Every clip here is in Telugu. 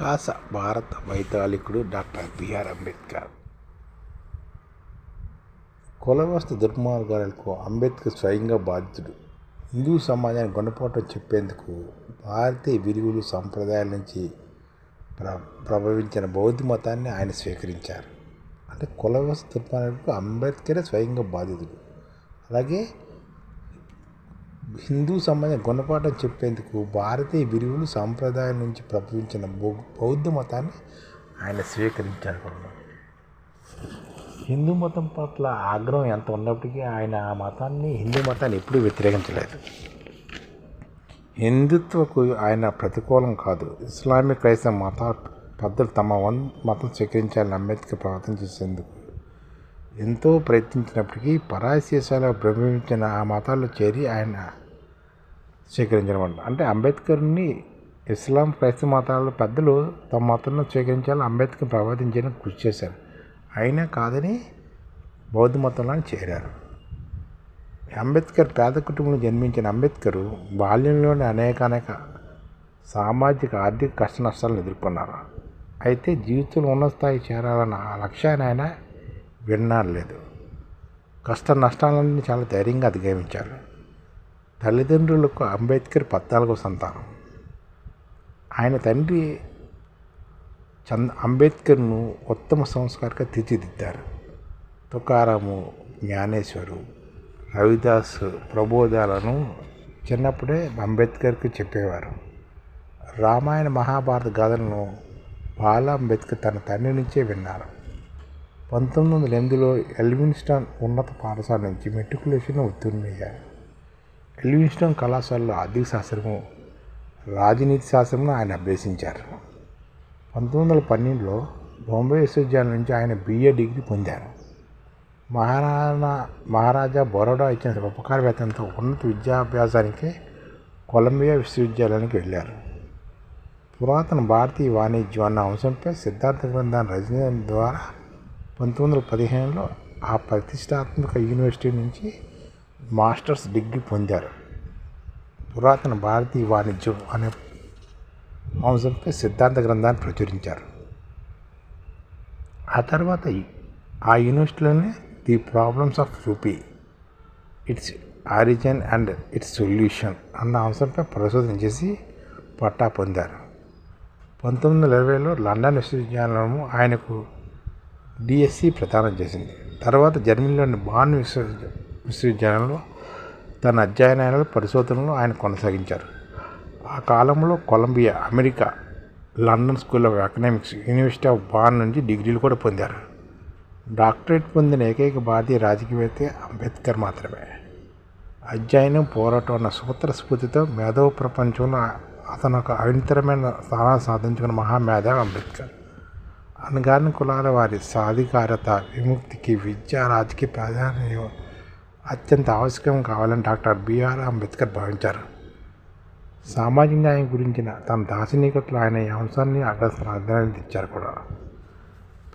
ప్రకాశ భారత వైతాళికుడు డాక్టర్ బిఆర్ అంబేద్కర్. కులవస్తు దుర్మార్గాలకు అంబేద్కర్ స్వయంగా బాధితుడు. హిందూ సమాజాన్ని గుణపాఠం చెప్పేందుకు భారతీయ విలువలు సంప్రదాయాల నుంచి ప్ర ప్రభవించిన బౌద్ధ మతాన్ని ఆయన స్వీకరించారు. అంటే కులవస్తు దుర్మార్గాలకు అంబేద్కరే స్వయంగా బాధితుడు. అలాగే హిందూ సమాజం గుణపాఠం చెప్పేందుకు భారతీయ విలువలు సాంప్రదాయం నుంచి ప్రభవించిన బౌ- బౌద్ధ మతాన్ని ఆయన స్వీకరించారు. హిందూ మతం పట్ల ఆగ్రహం ఎంత ఉన్నప్పటికీ ఆయన ఆ మతాన్ని హిందూ మతాన్ని ఎప్పుడూ వ్యతిరేకించలేదు. హిందుత్వకు ఆయన ప్రతికూలం కాదు. ఇస్లామిక్ క్రైస్తవ మత పెద్దలు తమ వన్ మతం స్వీకరించాలని అంబేద్కర్ ప్రవర్తన చేసేందుకు ఎంతో ప్రయత్నించినప్పటికీ పరాయి ప్రభవించిన ఆ మతాల్లో చేరి ఆయన స్వీకరించడం అంటే అంబేద్కర్ని ఇస్లాం క్రైస్తవ మతాల పెద్దలు తమ మతంలో స్వీకరించాలని అంబేద్కర్ ప్రవర్తించడానికి కృషి చేశారు. అయినా కాదని బౌద్ధ మతంలో చేరారు. అంబేద్కర్ పేద కుటుంబంలో జన్మించిన అంబేద్కర్ బాల్యంలోనే అనేక అనేక సామాజిక ఆర్థిక కష్ట నష్టాలను ఎదుర్కొన్నారు. అయితే జీవితంలో ఉన్న స్థాయి చేరాలన్న ఆ లక్ష్యాన్ని ఆయన విన్నారలేదు కష్ట నష్టాలన్నీ చాలా ధైర్యంగా అధిగమించారు. తల్లిదండ్రులకు అంబేద్కర్ పద్నాలుగో సంతానం. ఆయన తండ్రి చంద్ అంబేద్కర్ను ఉత్తమ సంస్కారంగా తీర్చిదిద్దారు. తుకారాము జ్ఞానేశ్వరు రవిదాస్ ప్రబోధాలను చిన్నప్పుడే అంబేద్కర్కి చెప్పేవారు. రామాయణ మహాభారత గాథలను బాల అంబేద్కర్ తన తండ్రి నుంచే విన్నారు. పంతొమ్మిది వందల ఎనిమిదిలో ఎల్విన్స్టన్ ఉన్నత పాఠశాల నుంచి మెట్రికులేషన్ ఉత్తీర్ణయ్యారు ఎల్విన్స్టన్ కళాశాలలో ఆర్థిక శాస్త్రము రాజనీతి శాస్త్రమును ఆయన అభ్యసించారు. పంతొమ్మిది వందల పన్నెండులో బొంబే విశ్వవిద్యాలయం నుంచి ఆయన బిఏ డిగ్రీ పొందారు. మహారాణా మహారాజా బరోడా ఇచ్చిన ఉపకార వేతనంతో ఉన్నత విద్యాభ్యాసానికి కొలంబియా విశ్వవిద్యాలయానికి వెళ్ళారు. పురాతన భారతీయ వాణిజ్యం అన్న అంశంపై సిద్ధార్థ గ్రంథాన్ని రచన ద్వారా పంతొమ్మిది వందల పదిహేనులో ఆ ప్రతిష్టాత్మక యూనివర్సిటీ నుంచి మాస్టర్స్ డిగ్రీ పొందారు. పురాతన భారతీయ వాణిజ్యం అనే అంశంపై సిద్ధాంత గ్రంథాన్ని ప్రచురించారు. ఆ తర్వాత ఆ యూనివర్సిటీలోనే the problems of rupee its origin and its solution అన్న అంశంపై పరిశోధన చేసి పట్టా పొందారు. పంతొమ్మిది వందల ఇరవైలో లండన్ విశ్వవిద్యాలయము ఆయనకు డిఎస్సి ప్రదానం చేసింది. తర్వాత జర్మనీలోని బాన్ విశ్వ విశ్వవిద్యాలయంలో తన అధ్యయనాలు పరిశోధనలు ఆయన కొనసాగించారు. ఆ కాలంలో Columbia America London School of Economics University of Bonn నుంచి డిగ్రీలు కూడా పొందారు. డాక్టరేట్ పొందిన ఏకైక భారతీయ రాజకీయవేత్త అంబేద్కర్ మాత్రమే. అధ్యయనం పోరాటం అన్న సూత్ర స్ఫూర్తితో మేధవ ప్రపంచంలో అతను ఒక అవింతరమైన స్థానాన్ని సాధించుకున్న మహామేధావి అంబేద్కర్. అనగారిన కులాల వారి సాధికారత విముక్తికి విద్య రాజకీయ ప్రాధాన్యం అత్యంత ఆవశ్యకం కావాలని డాక్టర్ బిఆర్ అంబేద్కర్ భావించారు. సామాజిక న్యాయం గురించిన తన దార్శనికతలు ఆయన ఈ అంశాన్ని అగ్ర ప్రాధాన్యత ఇచ్చారు కూడా.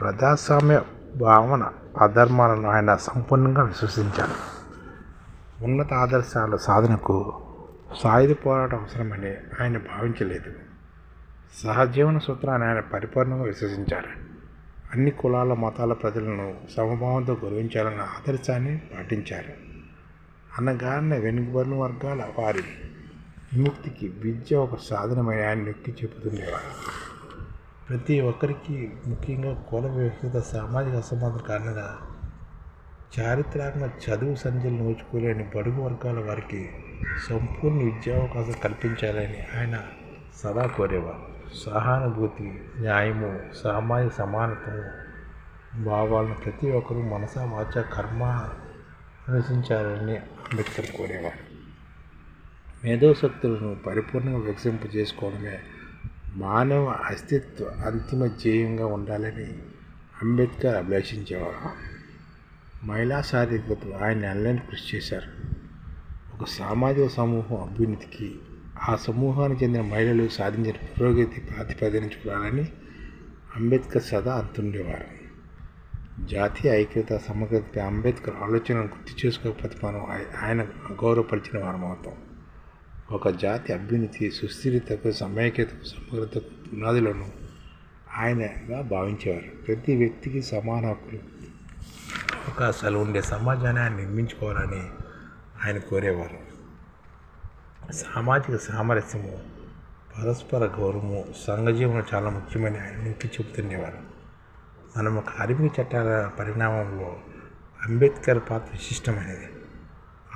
ప్రజాస్వామ్య భావన అధర్మాలను ఆయన సంపూర్ణంగా విశ్వసించారు. ఉన్నత ఆదర్శాల సాధనకు సాయుధ పోరాటం అవసరమని ఆయన భావించలేదు. సహజీవన సూత్రాన్ని ఆయన పరిపూర్ణంగా విశ్వసించారు. అన్ని కులాల మతాల ప్రజలను సమభావంతో గౌరవించాలన్న ఆదర్శాన్ని పాటించారు. అనగానే వెనుకబడిన వర్గాల వారి విముక్తికి విద్య ఒక సాధనమైన ఆయన నొక్కి చెబుతుండేవారు. ప్రతి ఒక్కరికి ముఖ్యంగా కుల వ్యవస్థ సామాజిక అసమానత కారణంగా చారిత్రాత్మక చదువు సంధ్యలు నోచుకోలేని బడుగు వర్గాల వారికి సంపూర్ణ విద్యావకాశం కల్పించాలని ఆయన సదా కోరేవారు. సహానుభూతి న్యాయము సామాజిక సమానత్వము భావాలను ప్రతి ఒక్కరూ మనస వాచ కర్మ అనుసరించాలని అంబేద్కర్ కోరేవారు. మేధోశక్తులను పరిపూర్ణంగా వికసింపజేసుకోవడమే మానవ అస్తిత్వ అంతిమ ధ్యేయంగా ఉండాలని అంబేద్కర్ అభిలాషించేవారు. మహిళా సాధికతకు ఆయన ఎల్లని కృషి చేశారు. ఒక సామాజిక సమూహం అభ్యున్నతికి ఆ సమూహానికి చెందిన మహిళలు సాధించిన పురోగతి ప్రాతిపదిన చూడాలని అంబేద్కర్ సదా అంటుండేవారు జాతీయ ఐక్యత సమగ్రతపై అంబేద్కర్ ఆలోచనను గుర్తు చేసుకోకపోతే మనం ఆయన గౌరవపరిచిన వారం అవుతాం. ఒక జాతి అభ్యున్నతి సుస్థిరతకు సమైక్యతకు సమగ్రతకు పునాదులను ఆయనగా భావించేవారు. ప్రతి వ్యక్తికి సమాన హక్కులు అవకాశాలు ఉండే సమాజాన్ని ఆయన నిర్మించుకోవాలని ఆయన కోరేవారు. సామాజిక సామరస్యము పరస్పర గౌరవము సంఘజీవనం చాలా ముఖ్యమైన ఆయన నొక్కి చెబుతుండేవారు. మనము కార్మిక చట్టాల పరిణామంలో అంబేద్కర్ పాత్ర విశిష్టమైనది.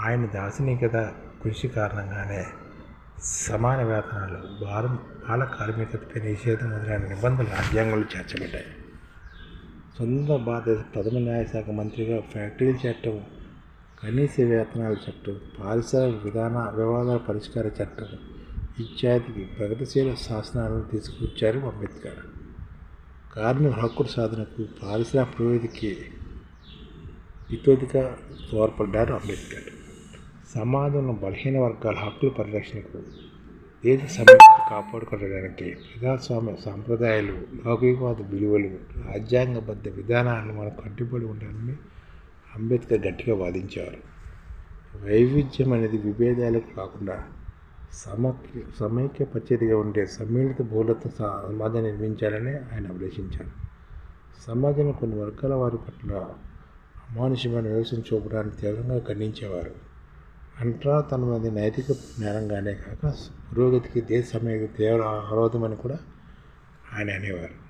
ఆయన దార్శనికత కృషి కారణంగానే సమాన వేతనాలు భారం బాల కార్మికతపై నిషేధం మొదలైన నిబంధనలు రాజ్యాంగంలో చేర్చబడ్డాయి. సొంత భారతదేశ ప్రథమ న్యాయశాఖ మంత్రిగా ఫ్యాక్టరీల చట్టం కనీస వేతనాల చట్టం పారిశ్రామిక విధాన వివాదాల పరిష్కార చట్టం ఇత్యాదికి ప్రగతిశీల శాసనాలను తీసుకొచ్చారు అంబేద్కర్. కార్మిక హక్కుల సాధనకు పారిశ్రామిక పురోగతికి ఇతోదిగా తోడ్పడ్డారు అంబేద్కర్. సమాజంలో బలహీన వర్గాల హక్కుల పరిరక్షణకు దేశ సమస్యను కాపాడుకోవడానికి ప్రజాస్వామ్య సాంప్రదాయాలు లౌకికవాద విలువలు రాజ్యాంగబద్ధ విధానాలను మనం కట్టుబడి ఉండాలని అంబేద్కర్ గట్టిగా వాదించారు వైవిధ్యం అనేది విభేదాలకు కాకుండా సమక్య సమైక్య పచ్చేదిగా ఉండే సమ్మిళిత బహుళత సమాజాన్ని నిర్మించాలని ఆయన అభిలషించారు. సమాజంలో కొన్ని వర్గాల వారి పట్ల అమానుషమైన నిరసన చూపడాన్ని తీవ్రంగా ఖండించేవారు. అంటరాతనమైనది నైతిక నేరంగానే కాక పురోగతికి దేశ సమయ తీవ్ర అవరోధమని కూడా ఆయన అనేవారు.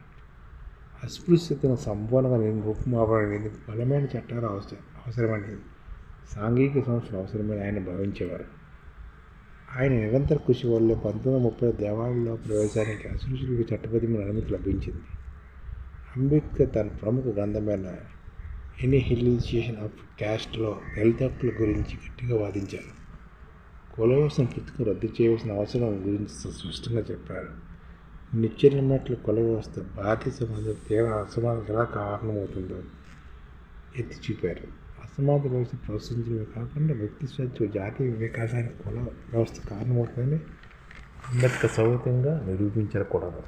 అస్పృశ్యతను సంపూర్ణంగా రూపుమాపడానికి బలమైన చట్టాలు అవసరం అవసరమని సాంఘిక సంస్థలు అవసరమని ఆయన భావించేవారు. ఆయన నిరంతర కృషి వల్ల పంతొమ్మిది ముప్పై దేవాలయంలో ప్రవేశానికి అస్పృశ్యులకు చట్టబద్ధమైన అనుమతి లభించింది. అంబేద్కర్ తన ప్రముఖ గ్రంథమైన ఎనిహిలిజేషన్ ఆఫ్ క్యాస్ట్లో దళిత హక్కుల గురించి గట్టిగా వాదించారు. కుల వ్యవస్థను రద్దు చేయవలసిన అవసరం గురించి స్పష్టంగా చెప్పారు. నిశ్చలమైనట్లు కుల వ్యవస్థ భారతీయ సమాజం తీవ్ర అసమానత ఎలా కారణమవుతుందో ఎత్తి చూపారు. అసమానత వ్యవస్థ ప్రోత్సహించడమే కాకుండా వ్యక్తి స్వేచ్ఛ జాతీయ వికాసానికి కుల వ్యవస్థ కారణమవుతుందని అంబేద్కర్ సౌకర్యంగా నిరూపించకూడదు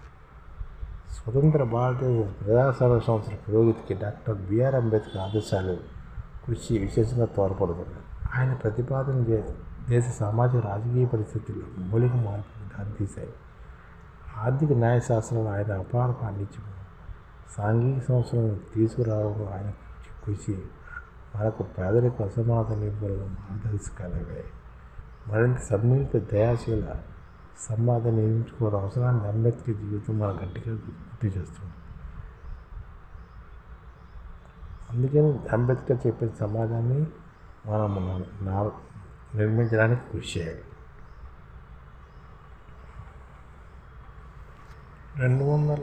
స్వతంత్ర భారతదేశ ప్రజాస్వామ్య సంవత్సర పురోగతికి డాక్టర్ బిఆర్ అంబేద్కర్ ఆదేశాలు కృషి విశేషంగా తోడ్పడుతుంది ఆయన ప్రతిపాదన దేశ సామాజిక రాజకీయ పరిస్థితుల్లో మౌలిక మార్పులకు దారితీశాయి. ఆర్థిక న్యాయశాస్త్రంలో ఆయన అపార పాండిత్యం సాంఘిక సంస్థలను తీసుకురావడం ఆయన కృషి. మనకు పేదరిక అసమానత నిర్మూలన మార్గదర్శకాలవే మరింత సమ్మిళిత దయాశీల సమాధానం నిర్మించుకోవడం అవసరాన్ని అంబేద్కర్ జీవితం మన గట్టిగా గుర్తు చేస్తుంది. అందుకని అంబేద్కర్ చెప్పిన సమాజాన్ని మనం నిర్మించడానికి కృషి చేయాలి. రెండు వందల.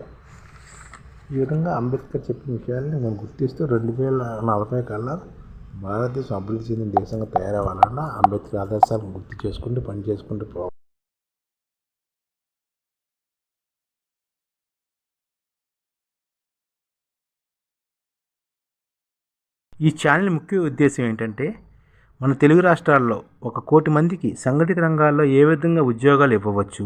ఈ విధంగా అంబేద్కర్ చెప్పిన విషయాల్ని మనం గుర్తిస్తూ రెండు వేల నలభై కల్లా భారతదేశం అభివృద్ధి చెందిన దేశంగా తయారవ్వాలన్నా అంబేద్కర్ ఆదర్శాలను గుర్తు చేసుకుంటూ పని చేసుకుంటూ పోవాలి ఈ ఛానల్ ముఖ్య ఉద్దేశం ఏంటంటే మన తెలుగు రాష్ట్రాల్లో ఒక కోటి మందికి సంఘటిత రంగాల్లో ఏ విధంగా ఉద్యోగాలు ఇవ్వవచ్చు